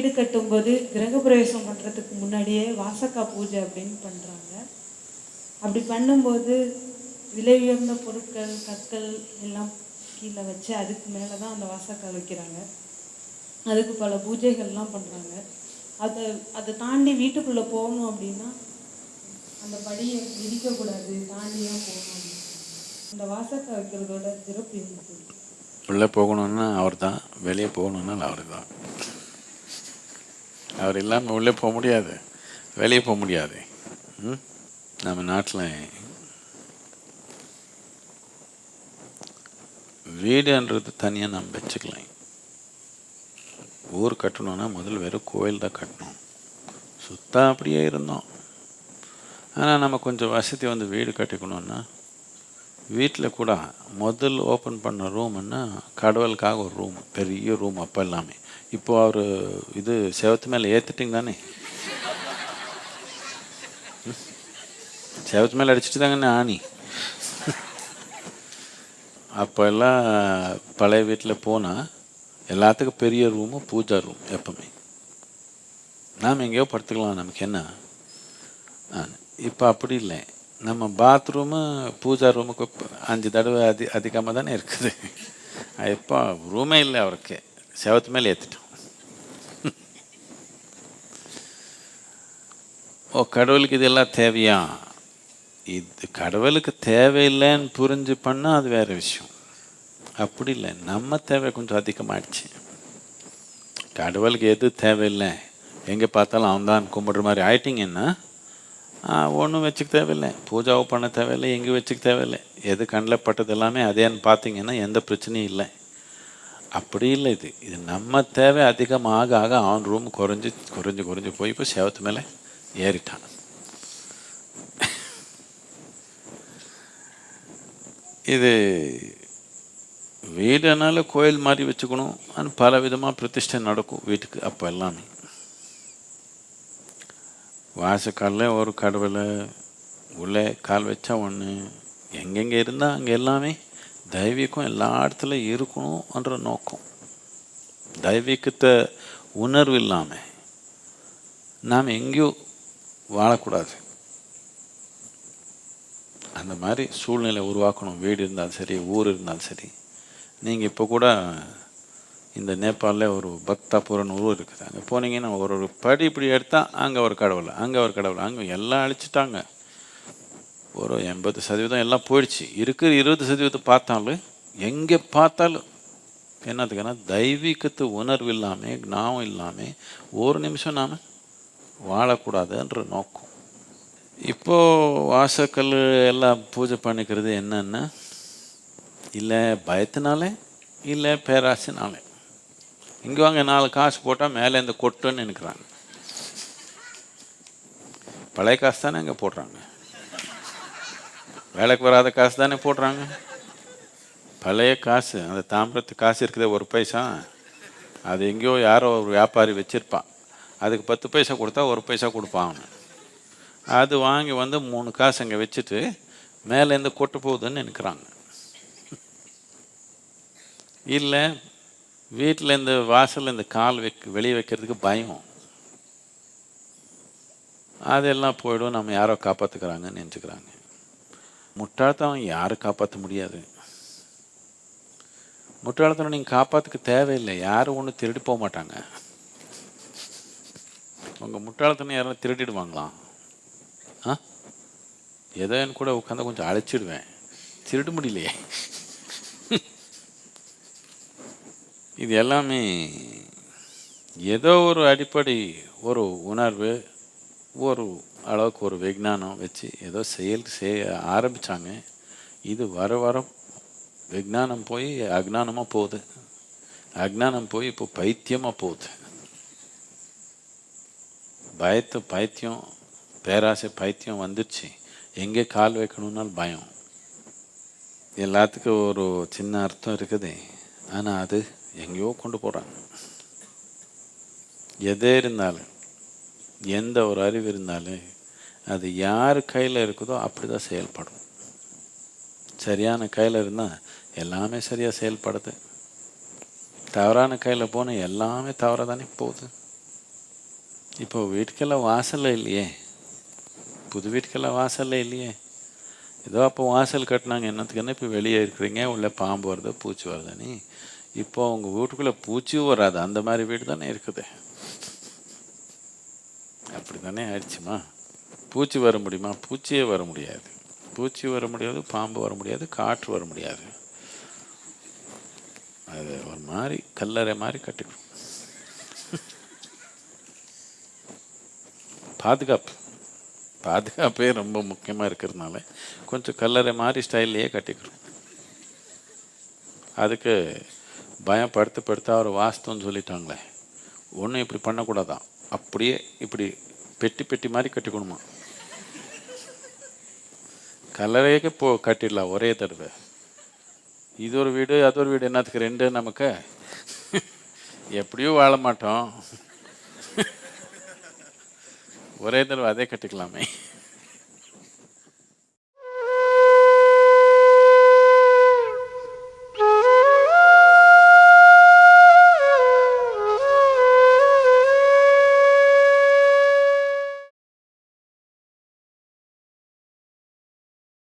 வீடு கட்டும்போது கிரகப்பிரவேசம் பண்ணுறதுக்கு முன்னாடியே வாசக்கா பூஜை அப்படின்னு பண்ணுறாங்க அப்படி பண்ணும்போது விலை உயர்ந்த பொருட்கள் கற்கள் எல்லாம் கீழே வச்சு அதுக்கு மேலே தான் அந்த வாசக்கால் வைக்கிறாங்க. அதுக்கு பல பூஜைகள்லாம் பண்ணுறாங்க அதை அதை தாண்டி வீட்டுக்குள்ளே போகணும் அப்படின்னா அந்த படியை இடிக்கக்கூடாது தாண்டி போகணும் அந்த வாசக்கால் வைக்கிறதோட சிறப்பு இருந்தது உள்ளே போகணுன்னா அவர் தான் வெளியே போகணுன்னா அவர் தான் அவர் இல்லாமல் உள்ளே போக முடியாது. வெளியே போக முடியாது. நம்ம நாட்டில் வீடுன்றது தனியாக நம்ம வச்சுக்கலாம். ஊர் கட்டணும்னா முதல் வெறும் கோயில் தான் கட்டணும். சுத்தம் அப்படியே இருந்தோம். ஆனால் நம்ம கொஞ்சம் வசதி வந்து வீடு கட்டிக்கணும்னா வீட்டில் கூட முதல் ஓப்பன் பண்ண ரூம்னா கடவுளுக்காக ஒரு ரூம் பெரிய ரூம் அப்போ எல்லாமே. இப்போ அவர் இது செவத்து மேலே ஏற்றுட்டிங்க தானே? செவத்து மேலே அடிச்சுட்டு தாங்கண்ணே ஆணி. அப்போ எல்லாம் பழைய வீட்டில் போனால் எல்லாத்துக்கும் பெரிய ரூமு பூஜா ரூம் எப்பவுமே. நாம் எங்கேயோ படுத்துக்கலாம் நமக்கு என்ன? இப்போ அப்படி இல்லை. நம்ம பாத்ரூமு பூஜா ரூமுக்கு அஞ்சு தடவை அதி அதிகமாக தானே இருக்குது. எப்போ ரூமே இல்லை அவருக்கு. செவத்து மேலே ஏற்றிட்டோம் ஓ கடவுளுக்கு இதெல்லாம் தேவையா? இது கடவுளுக்கு தேவையில்லைன்னு புரிஞ்சு பண்ணால் அது வேற விஷயம். அப்படி இல்லை. நம்ம தேவை கொஞ்சம் அதிகமாகிடுச்சு கடவுளுக்கு எது தேவையில்லை? எங்கே பார்த்தாலும் அவன் தான் கும்பிடுற மாதிரி ஆயிட்டீங்கன்னா ஒன்றும் வச்சுக்க தேவையில்லை. பூஜாவை பண்ண தேவையில்லை எங்கே வச்சுக்க தேவையில்லை. எது கண்ணில் பட்டது எல்லாமே அதேன்னு பார்த்தீங்கன்னா எந்த பிரச்சனையும் இல்லை. அப்படி இல்லை இது. இது நம்ம தேவை அதிகமாக ஆக ஆக அவன் ரூம் குறைஞ்சி குறைஞ்சி குறைஞ்சி போய் இப்போ சேவத்து மேலே ஏறிட்டான். இது வீடுனால கோயில் மாதிரி வச்சுக்கணும். ஆனால் பல விதமாக பிரதிஷ்டை நடக்கும் வீட்டுக்கு அப்போ எல்லாமே. வாசக்காலில் ஒரு கடவுளை உள்ளே கால் வச்சா ஒன்று எங்கெங்கே இருந்தால் அங்கே எல்லாமே தெய்வீகம் எல்லா இடத்துல இருக்கணும்ன்ற நோக்கம். தெய்வீகத்தை உணர்வு இல்லாமல் நாம் எங்கேயோ வாழக்கூடாது. அந்த மாதிரி சூழ்நிலை உருவாக்கணும். வீடு இருந்தாலும் சரி ஊர் இருந்தாலும் சரி. நீங்கள் இப்போ கூட இந்த நேபாளில் ஒரு பக்தாபுரன் ஊர் இருக்குது. அங்கே போனீங்கன்னா ஒரு ஒரு படி இப்படி எடுத்தால் அங்கே ஒரு கடவுள் அங்கே ஒரு கடவுள் அங்கே எல்லாம் அழிச்சிட்டாங்க. ஒரு எண்பது சதவீதம் எல்லாம் போயிடுச்சு. இருக்கிற இருபது சதவீதம் பார்த்தாலும் எங்கே பார்த்தாலும் என்னத்துக்குன்னா தெய்வீகத்து உணர்வு இல்லாமல் ஞாபகம் இல்லாமல் ஒரு நிமிஷம் நாம் வாழக்கூடாதுன்ற நோக்கம். இப்போது வாசக்கல் எல்லாம் பூஜை பண்ணிக்கிறது என்னென்னா இல்லை பயத்தினாலே இல்லை பேராசினாலே. இங்கே வாங்க நாலு காசு போட்டால் மேலே இந்த கொட்டுன்னு நினைக்கிறாங்க பழைய காசு தானே இங்கே போடுறாங்க? வேலைக்கு வராத காசு தானே போடுறாங்க? பழைய காசு அந்த தாமிரத்து காசு இருக்குதே ஒரு பைசா. அது எங்கேயோ யாரோ ஒரு வியாபாரி வச்சுருப்பான். அதுக்கு பத்து பைசா கொடுத்தா ஒரு பைசா கொடுப்பான் அது வாங்கி வந்து மூணு காசு அங்கே வச்சுட்டு மேலேருந்து கொட்டு போகுதுன்னு நினைக்கிறாங்க இல்லை வீட்டில் இந்த வாசலில் இந்த கால் வைக்க வெளியே வைக்கிறதுக்கு பயம். அதெல்லாம் போயிடும் நம்ம யாரோ காப்பாற்றுக்கிறாங்கன்னு நினச்சிக்கிறாங்க. முட்டாள்தனம் யாரும் காப்பாற்ற முடியாது. முட்டாள்தனம் நீங்கள் காப்பாற்றுக்க தேவையில்லை யாரும் ஒன்றும் திருடி போக மாட்டாங்க. உங்கள் முட்டாள்தனம் யாரும் திருடிடுவாங்களாம் ஆ? ஏதோ என் கூட உட்காந்து கொஞ்சம் அழைச்சிடுவேன். திருட முடியலையே. இது எல்லாமே ஏதோ ஒரு அடிப்படை ஒரு உணர்வு ஒரு அளவுக்கு ஒரு விஞ்ஞானம் வச்சு ஏதோ செயல் செய்ய ஆரம்பித்தாங்க இது வர வர விஞ்ஞானம் போய் அஜ்ஞானமாக போகுது. அஜ்ஞானம் போய் இப்போ பைத்தியமாக போகுது. பயத்து பைத்தியம் பேராசை பைத்தியம் வந்துடுச்சு எங்கே கால் வைக்கணும்னாலும் பயம். எல்லாத்துக்கும் ஒரு சின்ன அர்த்தம் இருக்குது. ஆனால் அது எங்கேயோ கொண்டு போகிறாங்க எதே இருந்தாலும் எந்த ஒரு அறிவு இருந்தாலும் அது யார் கையில் இருக்குதோ அப்படி தான் செயல்படும். சரியான கையில் இருந்தால் எல்லாமே சரியாக செயல்படுது. தவறான கையில் போனால் எல்லாமே தவறாக தானே போகுது. இப்போ வீட்டுக்கெல்லாம் வாசல்ல இல்லையே. புது வீட்டுக்கெல்லாம் வாசல்ல இல்லையே. ஏதோ அப்போ வாசல் கட்டினாங்க என்னத்துக்குன்னு இப்போ வெளியே இருக்கிறீங்க உள்ள பாம்பு வருது பூச்சி வருதுன்னு இப்போ உங்கள் வீட்டுக்குள்ளே பூச்சியும் வராது. அந்த மாதிரி வீடு தானே இருக்குது. அப்படி தானே ஆயிடுச்சுமா? பூச்சி வர முடியுமா? பூச்சியே வர முடியாது. பூச்சி வர முடியாது பாம்பு வர முடியாது காற்று வர முடியாது. அது ஒரு மாதிரி கல்லறை மாதிரி கட்டிக்கணும். பாதுகாப்பு. பாதுகாப்பே ரொம்ப முக்கியமாக இருக்கிறதுனால கொஞ்சம் கல்லறை மாதிரி ஸ்டைல்லையே கட்டிக்கிறோம் அதுக்கு பயம் படுத்து படுத்தா அவர் வாஸ்துன்னு சொல்லிட்டாங்களே. ஒன்றும் இப்படி பண்ணக்கூடாதான் அப்படியே இப்படி பெட்டி பெட்டி மாதிரி கட்டிக்கணுமா? கல்லறைக்கு போ கட்டிடலாம் ஒரே தடவை. இது ஒரு வீடு அது ஒரு வீடு என்னத்துக்கு ரெண்டு நமக்கு? எப்படியும் வாழ மாட்டோம். ஒரே தடவை அதே கட்டிக்கலாமே.